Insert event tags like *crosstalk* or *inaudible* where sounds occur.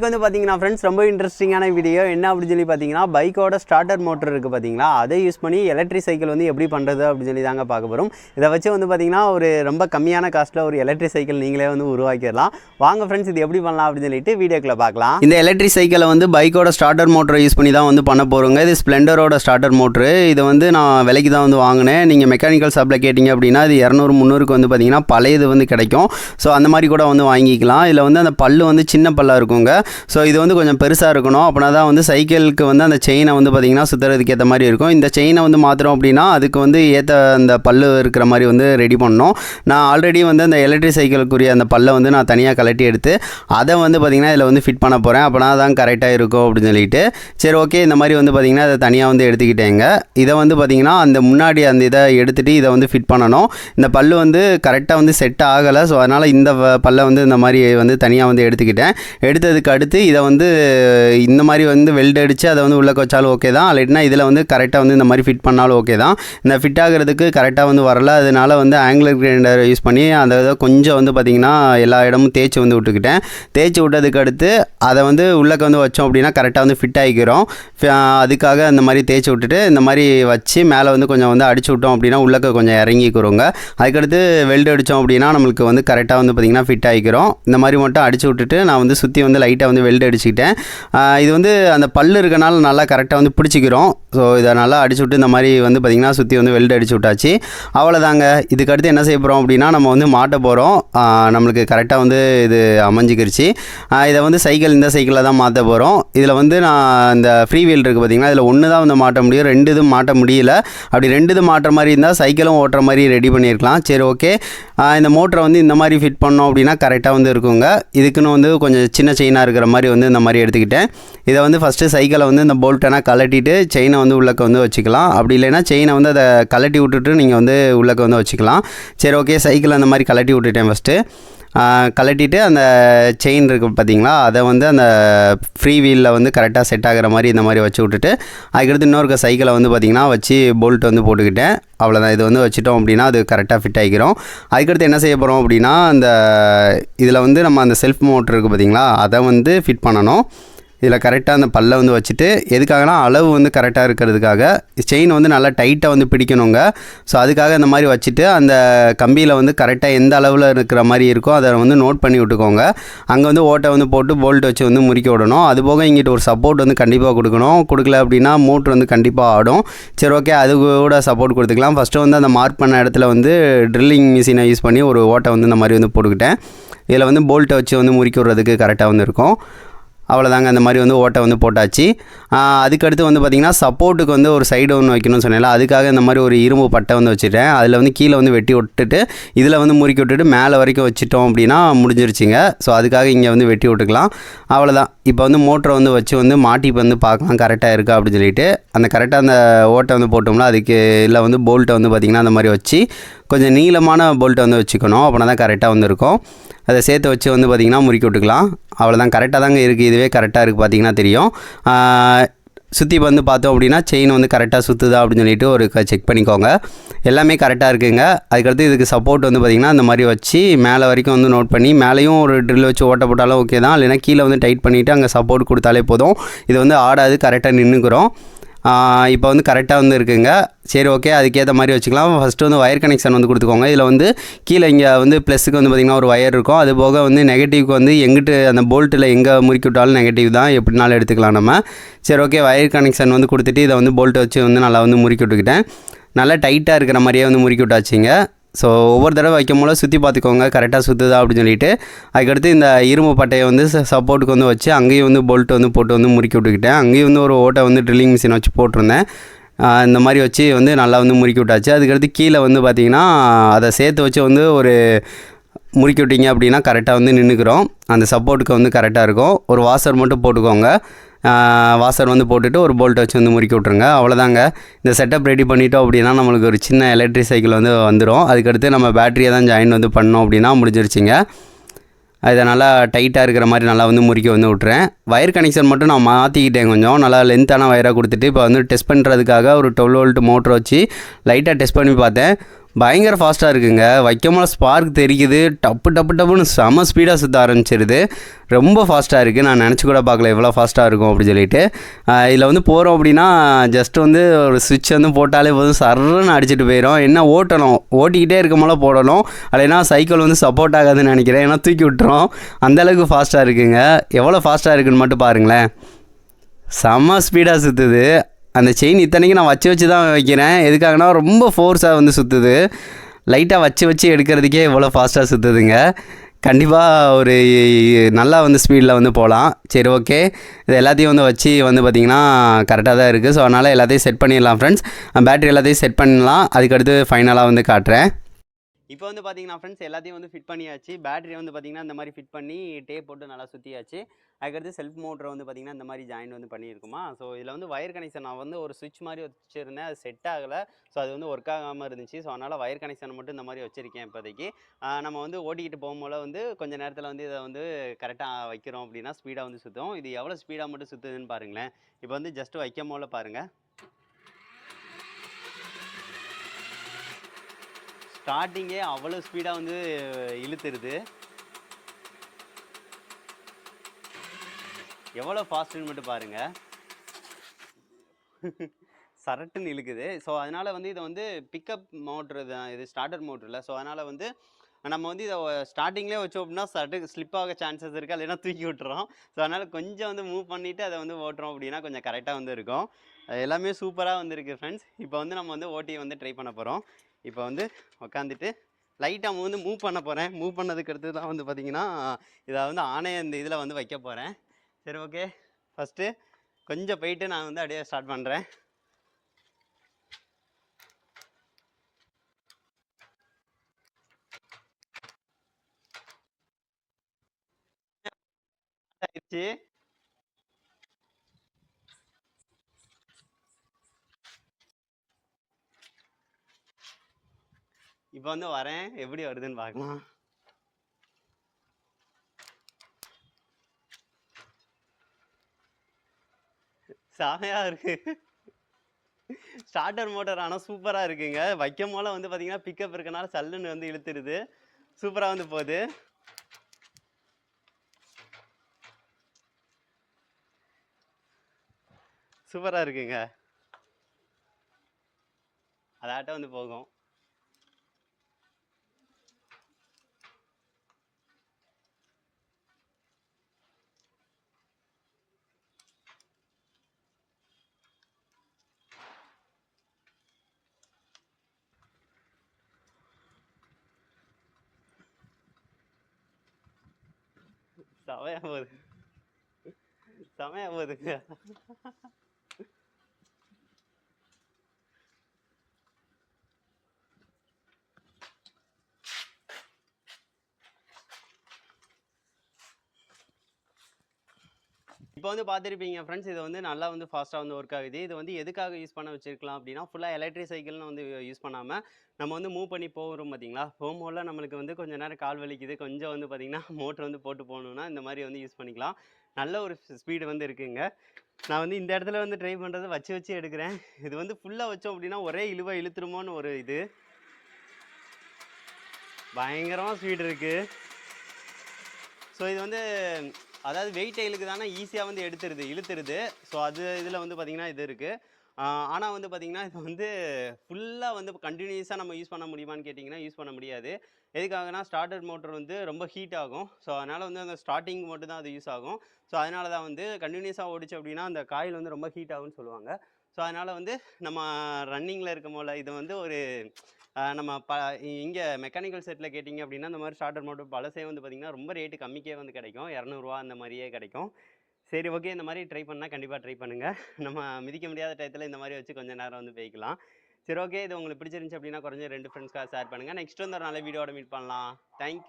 இதுக்கு வந்து பார்த்தீங்கன்னா ஃப்ரெண்ட்ஸ் ரொம்ப இன்ட்ரெஸ்டிங்கான வீடியோ என்ன அப்படின்னு சொல்லி பார்த்தீங்கன்னா பைக்கோட ஸ்டார்டர் மோட்டர் இருக்குது பார்த்தீங்களா அதை யூஸ் பண்ணி எலக்ட்ரிக் சைக்கிள் வந்து எப்படி பண்ணுறது அப்படின்னு சொல்லி தாங்க பார்க்க போகிறோம் இதை வச்சு வந்து பார்த்தீங்கன்னா ஒரு ரொம்ப கம்மியான காஸ்ட்டில் ஒரு எலக்ட்ரிக் சைக்கிள் நீங்களே வந்து உருவாக்கிடலாம். வாங்க ஃப்ரெண்ட்ஸ் இது எப்படி பண்ணலாம் அப்படின்னு சொல்லிட்டு வீடியோக்குள்ள பார்க்கலாம். இந்த எலக்ட்ரிக் சைக்கிளை வந்து பைக்கோட ஸ்டார்டர் மோட்டரை யூஸ் பண்ணி தான் வந்து பண்ண போகிறோங்க இது ஸ்ப்ளெண்டரோட ஸ்டார்டர் மோட்ரு இதை வந்து நான் விலைக்கு தான் வந்து வாங்கினேன். நீங்கள் மெக்கானிக்கல் ஷாப்பில் கேட்டிங்க அப்படின்னா இது இரநூறு முந்நூறுக்கு வந்து பார்த்தீங்கன்னா பழையது வந்து கிடைக்கும். ஸோ அந்த மாதிரி கூட வந்து வாங்கிக்கலாம். இதில் வந்து அந்த பல்லு வந்து சின்ன பல்லாக இருக்குங்க. ஸோ இது வந்து கொஞ்சம் பெருசாக இருக்கணும். அப்படின்னா தான் வந்து சைக்கிளுக்கு வந்து அந்த செயினை வந்து பார்த்திங்கன்னா சுற்றுறதுக்கு ஏற்ற மாதிரி இருக்கும். இந்த செயினை வந்து மாற்றுறோம் அப்படின்னா அதுக்கு வந்து ஏற்ற அந்த பல்லு இருக்கிற மாதிரி வந்து ரெடி பண்ணணும். நான் ஆல்ரெடி வந்து அந்த எலக்ட்ரிக் சைக்கிளுக்குரிய அந்த பல்லை வந்து நான் தனியாக கலட்டி எடுத்து அதை வந்து பார்த்திங்கன்னா இதில் வந்து ஃபிட் பண்ண போகிறேன் அப்படின்னா தான் கரெக்டாக இருக்கும் அப்படின்னு சொல்லிட்டு. சரி ஓகே இந்த மாதிரி வந்து பார்த்திங்கன்னா அதை தனியாக வந்து எடுத்துக்கிட்டேங்க. இதை வந்து பார்த்திங்கன்னா அந்த முன்னாடி அந்த இதை எடுத்துகிட்டு இதை வந்து ஃபிட் பண்ணணும். இந்த பல்லு வந்து கரெக்டாக வந்து செட் ஆகலை. ஸோ அதனால் இந்த வ- பல்லை வந்து இந்த மாதிரி வந்து தனியாக வந்து எடுத்துக்கிட்டேன். எடுத்ததுக்கு அடுத்து இதை வந்து இந்த மாதிரி வந்து வெல்ட் அடித்து அதை வந்து உள்ளே வச்சாலும் ஓகே தான். இல்லாட்டினா இதில் வந்து கரெக்டாக வந்து இந்த மாதிரி ஃபிட் பண்ணாலும் ஓகே தான். இந்த ஃபிட் ஆகிறதுக்கு கரெக்டாக வந்து வரல. அதனால வந்து ஆங்கிலர் கிரைண்டர் யூஸ் பண்ணி அந்த இதை கொஞ்சம் வந்து பார்த்திங்கன்னா எல்லா இடமும் தேய்ச்சி வந்து விட்டுக்கிட்டேன். தேய்ச்சி விட்டதுக்கு அடுத்து அதை வந்து உள்ளக்க வந்து வச்சோம் அப்படின்னா கரெக்டாக வந்து ஃபிட் ஆகிக்கிறோம். அதுக்காக இந்த மாதிரி தேய்ச்சி விட்டுட்டு இந்த மாதிரி வச்சு மேலே வந்து கொஞ்சம் வந்து அடிச்சு விட்டோம் அப்படின்னா உள்ளக்க கொஞ்சம் இறங்கிக்கிறோங்க. அதுக்கடுத்து வெல்டு அடித்தோம் அப்படின்னா நம்மளுக்கு வந்து கரெக்டாக வந்து பார்த்திங்கன்னா ஃபிட் ஆகிக்கிறோம். இந்த மாதிரி மட்டும் அடிச்சு விட்டுட்டு நான் வந்து சுற்றி வந்து லைட்டாக வந்து வெல்டு அடிச்சுக்கிட்டேன். இது வந்து அந்த பல்லு இருக்கனால நல்லா கரெக்டாக வந்து பிடிச்சிக்கிறோம். ஸோ இதை நல்லா அடிச்சு விட்டு இந்த மாதிரி வந்து பார்த்திங்கன்னா சுற்றி வந்து வெல்டு அடிச்சு விட்டாச்சு. அவ்வளோதாங்க இதுக்கு அடுத்து என்ன செய்ய போகிறோம் அப்படின்னா நம்ம வந்து மாட்ட போகிறோம் நம்மளுக்கு கரெக்டாக வந்து இது அமைஞ்சிக்கிருச்சு. இதை வந்து சைக்கிள் இந்த சைக்கிளில் தான் மாற்ற போகிறோம் இதில் வந்து நான் இந்த ஃப்ரீ வீல் இருக்குது பார்த்தீங்கன்னா இதில் ஒன்று தான் வந்து மாட்ட முடியும் ரெண்டு இதுவும் மாட்ட முடியல. அப்படி ரெண்டு இது மாட்டுற மாதிரி இருந்தால் சைக்கிளும் ஓட்டுற மாதிரி ரெடி பண்ணியிருக்கலாம் சரி ஓகே இந்த மோட்டரை வந்து இந்த மாதிரி ஃபிட் பண்ணோம் அப்படின்னா கரெக்டாக வந்து இருக்குங்க. இதுக்குன்னு வந்து கொஞ்சம் சின்ன செயினாக இருக்கிற மாதிரி வந்து இந்த மாதிரி எடுத்துக்கிட்டேன். இதை வந்து ஃபஸ்ட்டு சைக்கிளை வந்து இந்த போல்ட்டெல்லாம் கலட்டிட்டு செயினை வந்து உள்ளக்க வந்து வச்சுக்கலாம். அப்படி இல்லைன்னா செயினை வந்து அதை கலட்டி விட்டுட்டு நீங்கள் வந்து உள்ளக்க வந்து வச்சுக்கலாம். சரி ஓகே சைக்கிள் அந்த மாதிரி கலட்டி விட்டுட்டேன் ஃபஸ்ட்டு கலட்டிட்டு அந்த செயின் இருக்குது பார்த்தீங்களா அதை வந்து அந்த ஃப்ரீ வீலில் வந்து கரெக்டாக செட் ஆகிற மாதிரி இந்த மாதிரி வச்சு விட்டுட்டு அதுக்கடுத்து இன்னொரு சைக்கிளை வந்து பார்த்திங்கன்னா வச்சு போல்ட் வந்து போட்டுக்கிட்டேன். அவ்வளோதான் இது வந்து வச்சுட்டோம் அப்படின்னா அது கரெக்டாக ஃபிட் ஆகிக்கிறோம் அதுக்கடுத்து என்ன செய்ய போகிறோம் அப்படின்னா அந்த இதில் வந்து நம்ம அந்த செல்ஃப் மோட்டர் இருக்குது பார்த்தீங்களா அதை வந்து ஃபிட் பண்ணணும். இதில் கரெக்டாக அந்த பல்லை வந்து வச்சுட்டு எதுக்காகனா அளவு வந்து கரெக்டாக இருக்கிறதுக்காக செயின் வந்து நல்லா டைட்டாக வந்து பிடிக்கணுங்க. ஸோ அதுக்காக இந்த மாதிரி வச்சுட்டு அந்த கம்பியில் வந்து கரெக்டாக எந்த அளவில் இருக்கிற மாதிரி இருக்கோ அதை வந்து நோட் பண்ணி விட்டுக்கோங்க. அங்கே வந்து ஓட்டை வந்து போட்டு போல்ட் வச்சு வந்து முறிக்க விடணும். அது போக இங்கிட்ட ஒரு சப்போர்ட் வந்து கண்டிப்பாக கொடுக்கணும். கொடுக்கல அப்படின்னா மோட்ரு வந்து கண்டிப்பாக ஆடும். சரி ஓகே அது கூட சப்போர்ட் கொடுத்துக்கலாம். ஃபஸ்ட்டு வந்து அந்த மார்க் பண்ண இடத்துல வந்து ட்ரில்லிங் மிஷினை யூஸ் பண்ணி ஒரு ஓட்டை வந்து இந்த மாதிரி வந்து போட்டுக்கிட்டேன். இதில் வந்து போல்ட்டை வச்சு வந்து முறிக்க விட்றதுக்கு கரெக்டாக வந்து இருக்கும். அவ்வளோதாங்க அந்த மாதிரி வந்து ஓட்டை வந்து போட்டாச்சு. அதுக்கடுத்து வந்து பார்த்திங்கன்னா சப்போர்ட்டுக்கு வந்து ஒரு சைடு ஒன்று வைக்கணும்னு சொன்னேன்ல அதுக்காக இந்த மாதிரி ஒரு இரும்பு பட்டை வந்து வச்சுட்டேன் அதில் வந்து கீழே வந்து வெட்டி விட்டுட்டு இதில் வந்து முறுக்கி விட்டுட்டு மேலே வரைக்கும் வச்சுட்டோம் அப்படின்னா முடிஞ்சிருச்சுங்க. ஸோ அதுக்காக இங்கே வந்து வெட்டி விட்டுக்கலாம். அவ்வளோதான் இப்போ வந்து மோட்டரை வந்து வச்சு வந்து மாட்டி வந்து பார்க்கலாம் கரெக்டாக இருக்கா அப்படின்னு சொல்லிட்டு. அந்த கரெக்டாக அந்த ஓட்டை வந்து போட்டோம்னா அதுக்கு இல்லை வந்து போல்ட்டை வந்து பார்த்திங்கன்னா அந்த மாதிரி வச்சு கொஞ்சம் நீளமான போல்ட்டை வந்து வச்சுக்கணும். அப்படின்னா தான் கரெக்டாக வந்து இருக்கும். அதை சேர்த்து வச்சு வந்து பார்த்திங்கன்னா முறுக்கி விட்டுக்கலாம். அவ்வளோதான் கரெக்டாக தாங்க இருக்குது இதுவே கரெக்டாக இருக்குது பார்த்தீங்கன்னா தெரியும். சுற்றி வந்து பார்த்தோம் அப்படின்னா செயின் வந்து கரெக்டாக சுற்றுதா அப்படின்னு சொல்லிட்டு ஒரு செக் பண்ணிக்கோங்க. எல்லாமே கரெக்டாக இருக்குங்க. அதுக்கடுத்து இதுக்கு சப்போர்ட் வந்து பார்த்திங்கன்னா அந்த மாதிரி வச்சு மேலே வரைக்கும் வந்து நோட் பண்ணி மேலேயும் ஒரு ட்ரில் வச்சு ஓட்ட போட்டாலும் ஓகே தான். இல்லைன்னா கீழே வந்து டைட் பண்ணிவிட்டு அங்கே சப்போர்ட் கொடுத்தாலே போதும். இது வந்து ஆடாது. கரெக்டாக நின்றுக்கிறோம் இப்போ வந்து கரெக்டாக வந்து இருக்குங்க. சரி ஓகே அதுக்கேற்ற மாதிரி வச்சுக்கலாம். ஃபஸ்ட்டு வந்து ஒயர் கனெக்ஷன் வந்து கொடுத்துக்கோங்க. இதில் வந்து கீழே இங்கே வந்து ப்ளஸுக்கு வந்து பார்த்திங்கன்னா ஒரு ஒயர் இருக்கும். அது போக வந்து நெகட்டிவ்க்கு வந்து எங்கிட்டு அந்த போல்ட்டில் எங்கே முறுக்கி விட்டாலும் நெகட்டிவ் தான். எப்படினாலும் எடுத்துக்கலாம் நம்ம. சரி ஓகே ஒயர் கனெக்ஷன் வந்து கொடுத்துட்டு இதை வந்து போல்ட்டை வச்சு வந்து நல்லா வந்து முறுக்கி விட்டுக்கிட்டேன். நல்லா டைட்டாக இருக்கிற மாதிரியே வந்து முறுக்கி விட்டாச்சுங்க. ஸோ ஒவ்வொரு தடவை வைக்கும் போல சுற்றி பார்த்துக்கோங்க கரெக்டாக சுற்றுதா அப்படின்னு சொல்லிட்டு அதுக்கடுத்து இந்த இரும்பு பட்டையை வந்து சப்போர்ட்டுக்கு வந்து வச்சு அங்கேயும் வந்து போல்ட்டு வந்து போட்டு வந்து முறுக்கி விட்டுக்கிட்டேன். அங்கேயும் வந்து ஒரு ஓட்டை வந்து ட்ரில்லிங் மிஷின் வச்சு போட்டிருந்தேன். இந்த மாதிரி வச்சு வந்து நல்லா வந்து முறுக்கி விட்டாச்சு. அதுக்கடுத்து கீழே வந்து பார்த்திங்கன்னா அதை சேர்த்து வச்சு வந்து ஒரு முறுக்கி விட்டீங்க அப்படின்னா கரெக்டாக வந்து நின்றுக்கிறோம் அந்த சப்போர்ட்டுக்கு வந்து கரெக்டாக இருக்கும். ஒரு வாசர் மட்டும் போட்டுக்கோங்க. வாசர் வந்து போட்டுட்டு ஒரு போல்ட்டை வச்சு வந்து முறுக்கி விட்ருங்க அவ்வளோதாங்க. இந்த செட்டப் ரெடி பண்ணிட்டோம் அப்படின்னா நம்மளுக்கு ஒரு சின்ன எலக்ட்ரிக் சைக்கிள் வந்து வந்துடும் அதுக்கடுத்து நம்ம பேட்டரியை தான் ஜாயின் வந்து பண்ணோம் அப்படின்னா முடிஞ்சிருச்சுங்க. அதை நல்லா டைட்டாக இருக்கிற மாதிரி நல்லா வந்து முறுக்கி வந்து விட்றேன் வயர் கனெக்ஷன் மட்டும் நான் மாற்றிக்கிட்டேன் கொஞ்சம். நல்லா லென்த்தான வயராக கொடுத்துட்டு இப்போ வந்து டெஸ்ட் பண்ணுறதுக்காக ஒரு டுவெல் வோல்ட் மோட்டர் வச்சு லைட்டாக டெஸ்ட் பண்ணி பார்த்தேன். பயங்கர ஃபாஸ்ட்டாக இருக்குங்க. வைக்கமல ஸ்பார்க் தெரிக்குது டப்பு டப்பு டப்புன்னு செம ஸ்பீடாக சுற்ற ஆரம்பிச்சிருது. ரொம்ப ஃபாஸ்ட்டாக இருக்குது நான் நினச்சி கூட பார்க்கல எவ்வளோ ஃபாஸ்ட்டாக இருக்கும் அப்படின்னு சொல்லிட்டு. இதில் வந்து போகிறோம் அப்படின்னா ஜஸ்ட் வந்து ஒரு சுவிட்ச் வந்து போட்டாலே போதும். சர்ன்னு அடிச்சிட்டு போயிடும் என்ன ஓட்டணும்? ஓட்டிக்கிட்டே இருக்க போல போடணும். இல்லைன்னா சைக்கிள் வந்து சப்போர்ட் ஆகாதுன்னு நினைக்கிறேன். ஏன்னா தூக்கி விட்டுரும். அந்தளவுக்கு ஃபாஸ்ட்டாக இருக்குங்க. எவ்வளோ ஃபாஸ்ட்டாக இருக்குன்னு மட்டும் பாருங்களேன். செம்ம ஸ்பீடாக சுற்றுது அந்த செயின் இத்தனைக்கு நான் வச்சு வச்சு தான் வைக்கிறேன். எதுக்காகனா ரொம்ப ஃபோர்ஸாக வந்து சுற்றுது லைட்டாக வச்சு வச்சு எடுக்கிறதுக்கே இவ்வளோ ஃபாஸ்ட்டாக சுற்றுதுங்க கண்டிப்பாக ஒரு நல்லா வந்து ஸ்பீடில் வந்து போகலாம். சரி ஓகே இது எல்லாத்தையும் வந்து வச்சு வந்து பார்த்திங்கன்னா கரெக்டாக தான் இருக்குது ஸோ அதனால் எல்லாத்தையும் செட் பண்ணிடலாம் ஃப்ரெண்ட்ஸ் பேட்டரி எல்லாத்தையும் செட் பண்ணலாம். அதுக்கடுத்து ஃபைனலாக வந்து காட்டுறேன். இப்போ வந்து பார்த்தீங்கன்னா ஃப்ரெண்ட்ஸ் எல்லாத்தையும் வந்து ஃபிட் பண்ணியாச்சு. பேட்டரி வந்து பார்த்தீங்கன்னா இந்த மாதிரி ஃபிட் பண்ணி டேப் போட்டு நல்லா சுற்றியாச்சு அதுக்கடுத்து செல்ஃப் மோட்டர் வந்து பார்த்தீங்கன்னா இந்த மாதிரி ஜாயின் வந்து பண்ணியிருக்குமா? ஸோ இதில் வந்து வயர் கனெக்ஷன் நான் வந்து ஒரு சுவிட்ச் மாதிரி வச்சுருந்தேன். அது செட் ஆகலை. ஸோ அது வந்து ஒர்க் ஆகாமல் இருந்துச்சு. ஸோ அதனால் வயர் கனெக்ஷன் மட்டும் இந்த மாதிரி வச்சுருக்கேன் இப்போதைக்கு. நம்ம வந்து ஓட்டிக்கிட்டு போகும்போது வந்து கொஞ்சம் நேரத்தில் வந்து இதை வந்து கரெக்டாக வைக்கிறோம் அப்படின்னா ஸ்பீடாக வந்து சுற்றும் இது எவ்வளோ ஸ்பீடாக மட்டும் சுற்றுதுன்னு பாருங்களேன். இப்போ வந்து ஜஸ்ட் வைக்கும் போல பாருங்கள் ஸ்டார்டிங்கே அவ்வளோ ஸ்பீடாக வந்து இழுத்துருது. எவ்வளோ ஃபாஸ்ட்டுன்னு மட்டும் பாருங்க. சரட்டுன்னு இழுக்குது. ஸோ அதனால் வந்து இதை வந்து பிக்கப் மோட்ரு தான். இது ஸ்டார்டர் மோட்ரில் ஸோ அதனால் வந்து நம்ம வந்து இதை ஸ்டார்டிங்லேயே வச்சோம் அப்படின்னா சட்டு ஸ்லிப் ஆக சான்சஸ் இருக்குது இல்லைன்னா தூக்கி விட்டுறோம். ஸோ அதனால் கொஞ்சம் வந்து மூவ் பண்ணிவிட்டு அதை வந்து ஓட்டுறோம் அப்படின்னா கொஞ்சம் கரெக்டாக வந்து இருக்கும். அது எல்லாமே சூப்பராக வந்துருக்கு ஃப்ரெண்ட்ஸ் இப்போ வந்து நம்ம வந்து ஓட்டியை வந்து ட்ரை பண்ண போகிறோம் இப்போ வந்து உக்காந்துட்டு லைட்டாக வந்து மூவ் பண்ண போகிறேன் மூவ் பண்ணதுக்கு அடுத்து தான் வந்து பார்த்திங்கன்னா இதை வந்து ஆணைய இந்த இதில் வந்து வைக்க போகிறேன் சரி ஓகே ஃபஸ்ட்டு கொஞ்சம் போயிட்டு நான் வந்து அப்படியே ஸ்டார்ட் பண்ணுறேன் ஆயிடுச்சு. இப்போ வந்து வரேன். எப்படி வருதுன்னு பார்க்கலாம். செமையாக இருக்கு. ஸ்டார்டர் மோட்டர் ஆனால் சூப்பராக இருக்குங்க. வைக்கும் போல வந்து பார்த்தீங்கன்னா பிக்கப் இருக்கனால சல்லுன்னு வந்து இழுத்துருது. சூப்பராக வந்து போகுது. சூப்பராக இருக்குங்க. அதாட்டம் வந்து போகும். செமையா போகுது செமையா போகுதுங்க இப்போ வந்து பார்த்துருப்பீங்க ஃப்ரெண்ட்ஸ் இது வந்து நல்லா வந்து ஃபாஸ்ட்டாக வந்து ஒர்க் ஆகுது. இது வந்து எதுக்காக யூஸ் பண்ண வச்சிருக்கலாம் அப்படின்னா ஃபுல்லாக எலக்ட்ரிக் சைக்கிள்னு வந்து யூஸ் பண்ணாமல் நம்ம வந்து மூவ் பண்ணி போகிறோம் பார்த்தீங்களா? போகும்போது நம்மளுக்கு வந்து கொஞ்சம் நேரம் கால் வலிக்குது. கொஞ்சம் வந்து பார்த்திங்கன்னா மோட்டர் *laughs* வந்து போட்டு போகணுன்னா இந்த மாதிரி வந்து யூஸ் பண்ணிக்கலாம். நல்ல ஒரு ஸ்பீடு வந்து இருக்குங்க. நான் வந்து இந்த இடத்துல வந்து ட்ரை பண்ணுறது வச்சு வச்சு எடுக்கிறேன். இது வந்து ஃபுல்லாக வச்சோம் அப்படின்னா ஒரே இழுவாக இழுத்துருமோன்னு ஒரு இது. பயங்கரமாக ஸ்பீடு இருக்குது ஸோ இது வந்து அதாவது வெயிட் இழுக்கு தானே ஈஸியாக வந்து எடுத்துருது இழுத்துருது. ஸோ அது இதில் வந்து பார்த்திங்கன்னா இது இருக்குது ஆனால் வந்து பார்த்திங்கன்னா இது வந்து ஃபுல்லாக வந்து கண்டினியூஸாக நம்ம யூஸ் பண்ண முடியுமான்னு கேட்டிங்கன்னா யூஸ் பண்ண முடியாது. எதுக்காகனா ஸ்டார்டர் மோட்டர் வந்து ரொம்ப ஹீட் ஆகும். ஸோ அதனால் வந்து அந்த ஸ்டார்டிங் மட்டும் தான் அது யூஸ் ஆகும். ஸோ அதனால தான் வந்து கண்டினியூஸாக ஓடிச்சு அப்படின்னா அந்த காயில் வந்து ரொம்ப ஹீட் ஆகும்னு சொல்லுவாங்க. ஸோ அதனால் வந்து நம்ம ரன்னிங்கில் இருக்கும் போல் இது வந்து ஒரு நம்ம ப இங்கே மெக்கானிக்கல் செட்டில் கேட்டிங்க அப்படின்னா இந்த மாதிரி ஸ்டார்டர் மோட்டர் பழசே வந்து பார்த்திங்கன்னா ரொம்ப ரேட்டு கம்மிக்கே வந்து கிடைக்கும். இரநூறுவா அந்த மாதிரியே கிடைக்கும். சரி ஓகே. இந்த மாதிரி ட்ரை பண்ணால் கண்டிப்பாக ட்ரை பண்ணுங்கள் நம்ம மிதிக்க முடியாத டயத்தில் இந்த மாதிரி வச்சு கொஞ்சம் நேரம் வந்து போய்க்கலாம். சரி ஓகே. இது உங்களுக்கு பிடிச்சிருந்துச்சு அப்படின்னா குறைஞ்ச ரெண்டு ஃப்ரெண்ட்ஸ்க்காக ஷேர் பண்ணுங்கள் நெக்ஸ்ட் வந்து ஒரு நல்ல வீடியோட மீட் பண்ணலாம். தேங்க்யூ